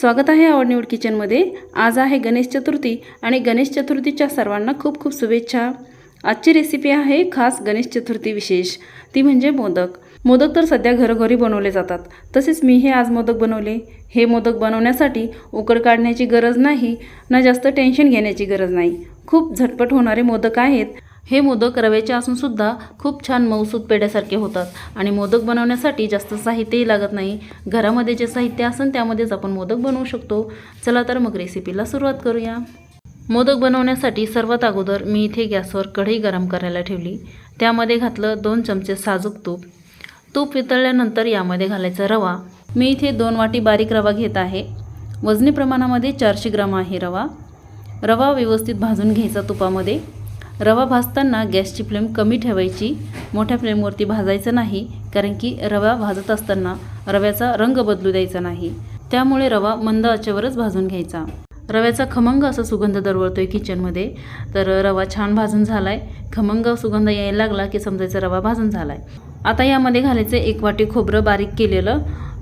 स्वागत आहे आवड निवड किचनमध्ये. आज आहे गणेश चतुर्थी आणि गणेश चतुर्थीच्या सर्वांना खूप खूप शुभेच्छा. आजची रेसिपी आहे खास गणेश चतुर्थी विशेष. ती म्हणजे मोदक. मोदक तर सध्या घरोघरी बनवले जातात. तसेच मी हे आज मोदक बनवले. हे मोदक बनवण्यासाठी उकड काढण्याची गरज नाही ना जास्त टेन्शन घेण्याची गरज नाही. खूप झटपट होणारे मोदक आहेत. हे मोदक रव्याचे असून सुद्धा खूप छान मऊसूत पेड्यासारखे होतात. आणि मोदक बनवण्यासाठी जास्त साहित्यही लागत नाही. घरामध्ये जे साहित्य असेल त्यामध्येच आपण मोदक बनवू शकतो. चला तर मग रेसिपीला सुरुवात करूया. मोदक बनवण्यासाठी सर्वात अगोदर मी इथे गॅसवर कढई गरम करायला ठेवली. त्यामध्ये घातलं दोन चमचे साजूक तूप. तूप वितळल्यानंतर यामध्ये घालायचा रवा. मी इथे दोन वाटी बारीक रवा घेत आहे. वजनी प्रमाणामध्ये चारशे ग्राम आहे रवा. रवा व्यवस्थित भाजून घ्यायचा तुपामध्ये. रवा भाजताना गॅसची फ्लेम कमी ठेवायची. मोठ्या फ्लेमवरती भाजायचं नाही कारण की रवा भाजत असताना रव्याचा रंग बदलू द्यायचा नाही. त्यामुळे रवा मंद आचेवरच भाजून घ्यायचा. रव्याचा खमंग असा सुगंध दरवळतो आहे किचनमध्ये. तर रवा छान भाजून झाला आहे खमंग सुगंध यायला लागला की समजायचा रवा भाजून झाला आहे आता यामध्ये घालायचं एक वाटी खोबरं बारीक केलेलं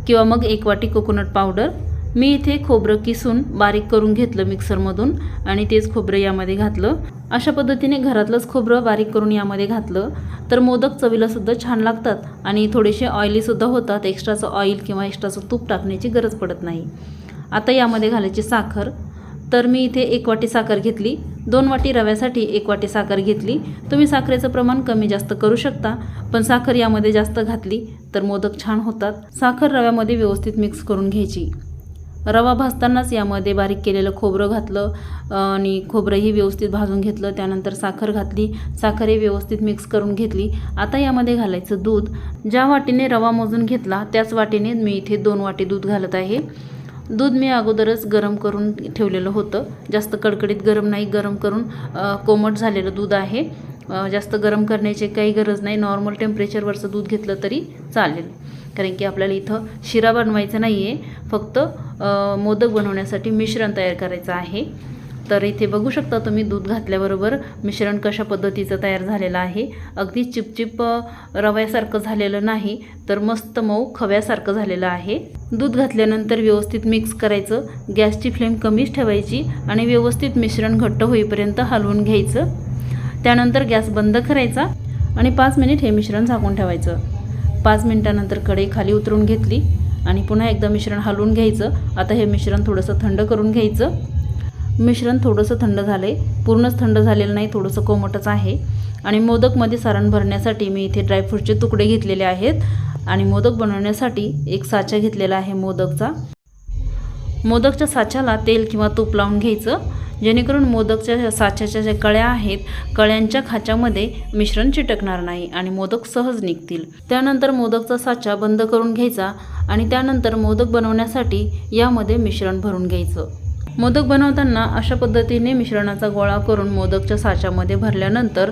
किंवा मग एक वाटी कोकोनट पावडर मी इथे खोबरं किसून बारीक करून घेतलं मिक्सरमधून आणि तेच खोबरं यामध्ये घातलं. अशा पद्धतीने घरातलंच खोबरं बारीक करून यामध्ये घातलं. तर मोदक चवीलासुद्धा छान लागतात आणि थोडेसे ऑइलीसुद्धा होतात. एक्स्ट्राचं ऑइल किंवा एक्स्ट्राचं तूप टाकण्याची गरज पडत नाही. आता यामध्ये घालायची साखर. तर मी इथे एक वाटी साखर घेतली. दोन वाटी रव्यासाठी एक वाटी साखर घेतली. तुम्ही साखरेचं प्रमाण कमी जास्त करू शकता पण साखर यामध्ये जास्त घातली तर मोदक छान होतात. साखर रव्यामध्ये व्यवस्थित मिक्स करून घ्यायची. रवा भाजतानाच यामध्ये बारीक केलेलं खोबरं घातलं आणि खोबरंही व्यवस्थित भाजून घेतलं. त्यानंतर साखर घातली. साखरही व्यवस्थित मिक्स करून घेतली. आता यामध्ये घालायचं दूध. ज्या वाटीने रवा मोजून घेतला त्याच वाटीने मी इथे दोन वाटी दूध घालत आहे. दूध मी अगोदरच गरम करून ठेवलेलं होतं. जास्त कडकडीत गरम नाही. गरम करून कोमट झालेलं दूध आहे. जास्त गरम करण्याची काही गरज नाही. नॉर्मल टेम्परेचरवरचं दूध घेतलं तरी चालेल. कारण की आपल्याला इथं शिरा बनवायचा नाही आहे फक्त मोदक बनवण्यासाठी मिश्रण तयार करायचं आहे. तर इथे बघू शकता तुम्ही दूध घातल्याबरोबर मिश्रण कशा पद्धतीचं तयार झालेलं आहे. अगदी चिपचिप रव्यासारखं झालेलं नाही तर मस्त मऊ खव्यासारखं झालेलं आहे. दूध घातल्यानंतर व्यवस्थित मिक्स करायचं. गॅसची फ्लेम कमीच ठेवायची आणि व्यवस्थित मिश्रण घट्ट होईपर्यंत हलवून घ्यायचं. त्यानंतर गॅस बंद करायचा आणि पाच मिनिट हे मिश्रण झाकून ठेवायचं. पाच मिनटानंतर कढई खाली उतरून घेतली आणि पुन्हा एकदा मिश्रण हलवून घ्यायचं. आता हे मिश्रण थोडंसं थंड करून घ्यायचं. मिश्रण थोडंसं थंड झालं आहे पूर्णच थंड झालेलं नाही थोडंसं कोमटच आहे. आणि मोदकमध्ये सारण भरण्यासाठी मी इथे ड्रायफ्रूटचे तुकडे घेतलेले आहेत. आणि मोदक बनवण्यासाठी एक साचा घेतलेला आहे मोदकचा. मोदकच्या साच्याला तेल किंवा तूप लावून घ्यायचं. जेणेकरून मोदकच्या साच्याच्या ज्या कळ्या आहेत कळ्यांच्या खाच्यामध्ये मिश्रण चिटकणार नाही आणि मोदक सहज निघतील. त्यानंतर मोदकचा साचा बंद करून घ्यायचा आणि त्यानंतर मोदक बनवण्यासाठी यामध्ये मिश्रण भरून घ्यायचं. मोदक बनवताना अशा पद्धतीने मिश्रणाचा गोळा करून मोदकच्या साच्यामध्ये भरल्यानंतर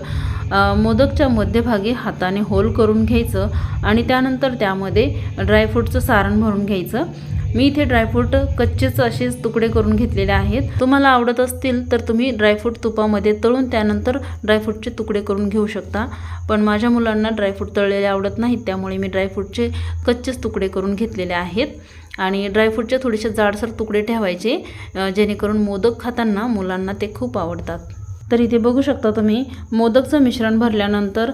मोदकच्या मध्यभागी हाताने होल करून घ्यायचं आणि त्यानंतर त्यामध्ये ड्रायफ्रूटचं सारण भरून घ्यायचं. मी इथे ड्रायफ्रूट कच्चेच असेच तुकडे करून घेतलेले आहेत. तुम्हाला आवडत असतील तर तुम्ही ड्रायफ्रूट तुपामध्ये तळून त्यानंतर ड्रायफ्रूटचे तुकडे करून घेऊ शकता. पण माझ्या मुलांना ड्रायफ्रूट तळलेले आवडत नाहीत त्यामुळे मी ड्रायफ्रूटचे कच्चेच तुकडे करून घेतलेले आहेत. आणि ड्रायफ्रूटचे थोडेसे जाडसर तुकडे ठेवायचे जेणेकरून मोदक खाताना मुलांना ते खूप आवडतात. तर इथे बघू शकता तुम्ही मोदकचं मिश्रण भरल्यानंतर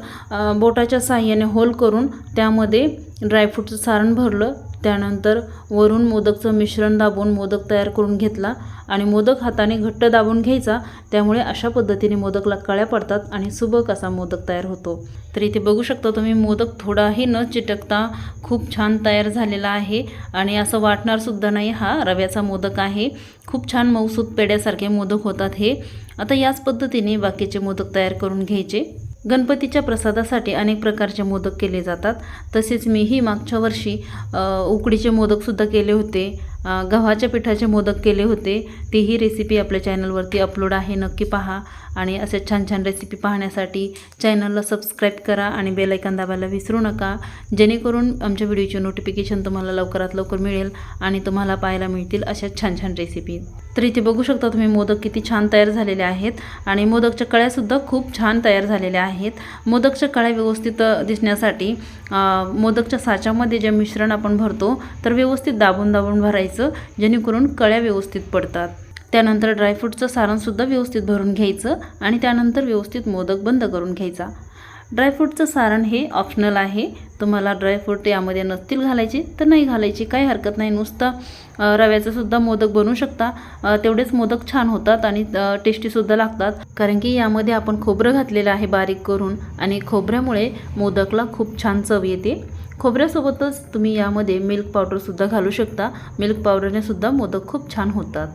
बोटाच्या साह्याने होल करून त्यामध्ये ड्रायफ्रूटचं सारण भरलं त्यानंतर वरून मोदकचं मिश्रण दाबून मोदक तयार करून घेतला आणि मोदक हाताने घट्ट दाबून घ्यायचा. त्यामुळे अशा पद्धतीने मोदकला कळ्या पडतात आणि सुबक असा मोदक तयार होतो. तर इथे बघू शकता तुम्ही मोदक थोडाही न चिटकता खूप छान तयार झालेला आहे आणि असं वाटणारसुद्धा नाही हा रव्याचा मोदक आहे. खूप छान मऊसूत पेड्यासारखे मोदक होतात हे. आता याच पद्धतीने बाकीचे मोदक तयार करून घ्यायचे. गणपतीच्या प्रसादासाठी अनेक प्रकारचे मोदक केले जातात. तसेच मीही मागच्या वर्षी उकडीचे मोदकसुद्धा केले होते. गव्हाच्या पिठाचे मोदक केले होते. तीही रेसिपी आपल्या चॅनलवरती अपलोड आहे. नक्की पहा आणि असे छान छान रेसिपी पाहण्यासाठी चॅनलला सबस्क्राईब करा आणि बेलायकन दाबायला विसरू नका. जेणेकरून आमच्या व्हिडिओचे नोटिफिकेशन तुम्हाला लवकरात लवकर मिळेल आणि तुम्हाला पाहायला मिळतील अशा छान छान रेसिपी तर इथे बघू शकता तुम्ही मोदक किती छान तयार झालेले आहेत आणि मोदकच्या कळ्यासुद्धा खूप छान तयार झालेल्या आहेत. मोदकच्या कळ्या व्यवस्थित दिसण्यासाठी मोदकच्या साच्यामध्ये जे मिश्रण आपण भरतो तर व्यवस्थित दाबून दाबून भरायचं ठेवायचं जेणेकरून कळ्या व्यवस्थित पडतात. त्यानंतर ड्रायफ्रूटचं सारणसुद्धा व्यवस्थित भरून घ्यायचं आणि त्यानंतर व्यवस्थित मोदक बंद करून घ्यायचा. ड्रायफ्रूटचं सारण हे ऑप्शनल आहे. तुम्हाला ड्रायफ्रूट यामध्ये नसतील घालायचे तर नाही घालायची. काही हरकत नाही. नुसतं रव्याचंसुद्धा रव्याचं सुद्धा मोदक बनवू शकता. तेवढेच मोदक छान होतात आणि टेस्टीसुद्धा लागतात. कारण की यामध्ये आपण खोबरं घातलेलं आहे बारीक करून आणि खोबऱ्यामुळे मोदकला खूप छान चव येते. खोबऱ्यासोबतच तुम्ही यामध्ये मिल्क पावडरसुद्धा घालू शकता. मिल्क पावडरने सुद्धा मोदक खूप छान होतात.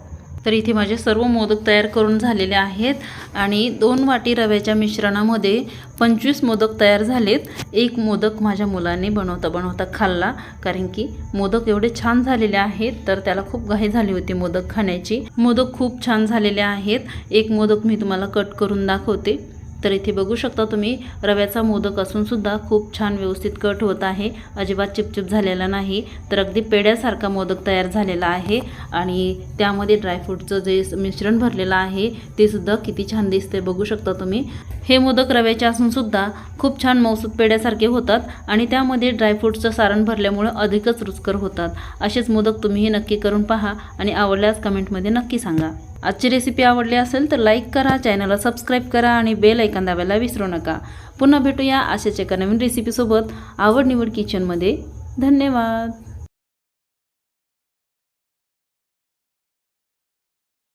तर इथे माझे सर्व मोदक तयार करून झालेले आहेत आणि दोन वाटी रव्याच्या मिश्रणामध्ये पंचवीस मोदक तयार झालेत. एक मोदक माझ्या मुलाने बनवता बनवता खाल्ला कारण की मोदक एवढे छान झालेले आहेत तर त्याला खूप घाई झाली होती मोदक खाण्याची. मोदक खूप छान झालेले आहेत. एक मोदक मी तुम्हाला कट करून दाखवते. तर इथे बघू शकता तुम्ही रव्याचा मोदक असूनसुद्धा खूप छान व्यवस्थित कट होत आहे. अजिबात चिपचिप झालेला नाही तर अगदी पेड्यासारखा मोदक तयार झालेला आहे. आणि त्यामध्ये ड्रायफ्रूटचं जे मिश्रण भरलेलं आहे ते सुद्धा किती छान दिसते बघू शकता तुम्ही. हे मोदक रव्याचे असूनसुद्धा खूप छान मौसूद पेड्यासारखे होतात आणि त्यामध्ये ड्रायफ्रूटचं सारण भरल्यामुळं अधिकच रुचकर होतात. असेच मोदक तुम्हीही नक्की करून पहा आणि आवडल्यास कमेंटमध्ये नक्की सांगा. आजची रेसिपी आवडली असेल तर लाईक करा चॅनलला सबस्क्राईब करा आणि बेल ऐकन दाबायला विसरू नका. पुन्हा भेटूया अशाच एका नवीन रेसिपीसोबत आवड निवड किचनमध्ये धन्यवाद.